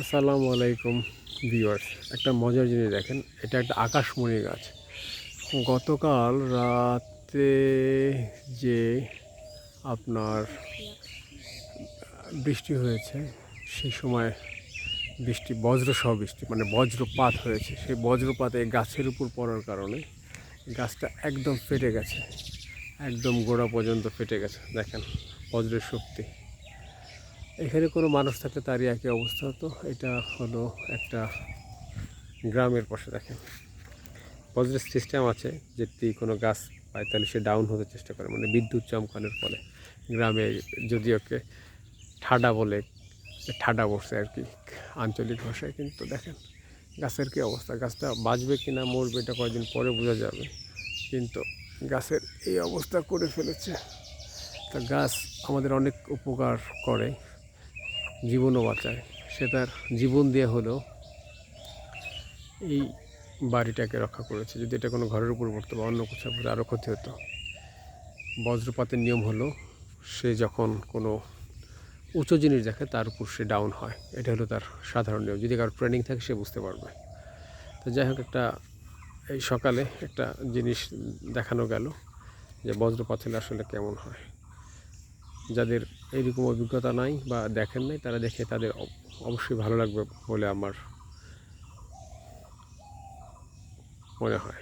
আসসালামু আলাইকুম ভিউয়ার্স। একটা মজার জিনিস দেখেন, এটা একটা আকাশমণি গাছ। গতকাল রাতে যে আপনার বৃষ্টি হয়েছে সেই সময় বৃষ্টি বজ্রসহ বৃষ্টি মানে বজ্রপাত হয়েছে। সেই বজ্রপাতে গাছের উপর পড়ার কারণে গাছটা একদম ফেটে গেছে। একদম গোড়া পর্যন্ত ফেটে গেছে। দেখেন, বজ্রের শক্তি। এখানে কোনো মানুষ থাকলে তারই একই অবস্থা হতো। এটা হলো একটা গ্রামের পাশে দেখেন। বজ্রের সিস্টেম আছে যদি কোনো গাছ পায় তাহলে সে ডাউন হতে চেষ্টা করে মানে বিদ্যুৎ চমকানোর ফলে। গ্রামে যদি ওকে ঠাডা বলে, ঠাডা বসে আর কি আঞ্চলিক ভাষায়, কিন্তু দেখেন গাছের কী অবস্থা? গাছটা বাঁচবে কি না, মরবে এটা কয়েকদিন পরে বোঝা যাবে। কিন্তু গাছের এই অবস্থা করে ফেলেছে। তা গাছ আমাদের অনেক উপকার করে। জীবনও বাঁচায়। সে তার জীবন দিয়ে হলেও এই বাড়িটাকে রক্ষা করেছে। যদি এটা কোনো ঘরের উপর পড়তো বা অন্য কোথাও পড়তো, আরও ক্ষতি হতো। বজ্রপাতের নিয়ম হলো, সে যখন কোনো উঁচু জিনিস দেখে, তার উপর সে ডাউন হয়। এটা হলো তার সাধারণ নিয়ম। যদি কারোর ট্রেনিং থাকে, সে বুঝতে পারবে। তো যাই হোক, একটা এই সকালে একটা জিনিস দেখানো গেল যে বজ্রপাত হলে আসলে কেমন হয়। যাদের এইরকম অভিজ্ঞতা নাই বা দেখেন নাই, তারা দেখে তাদের অবশ্যই ভালো লাগবে বলে আমার মনে হয়।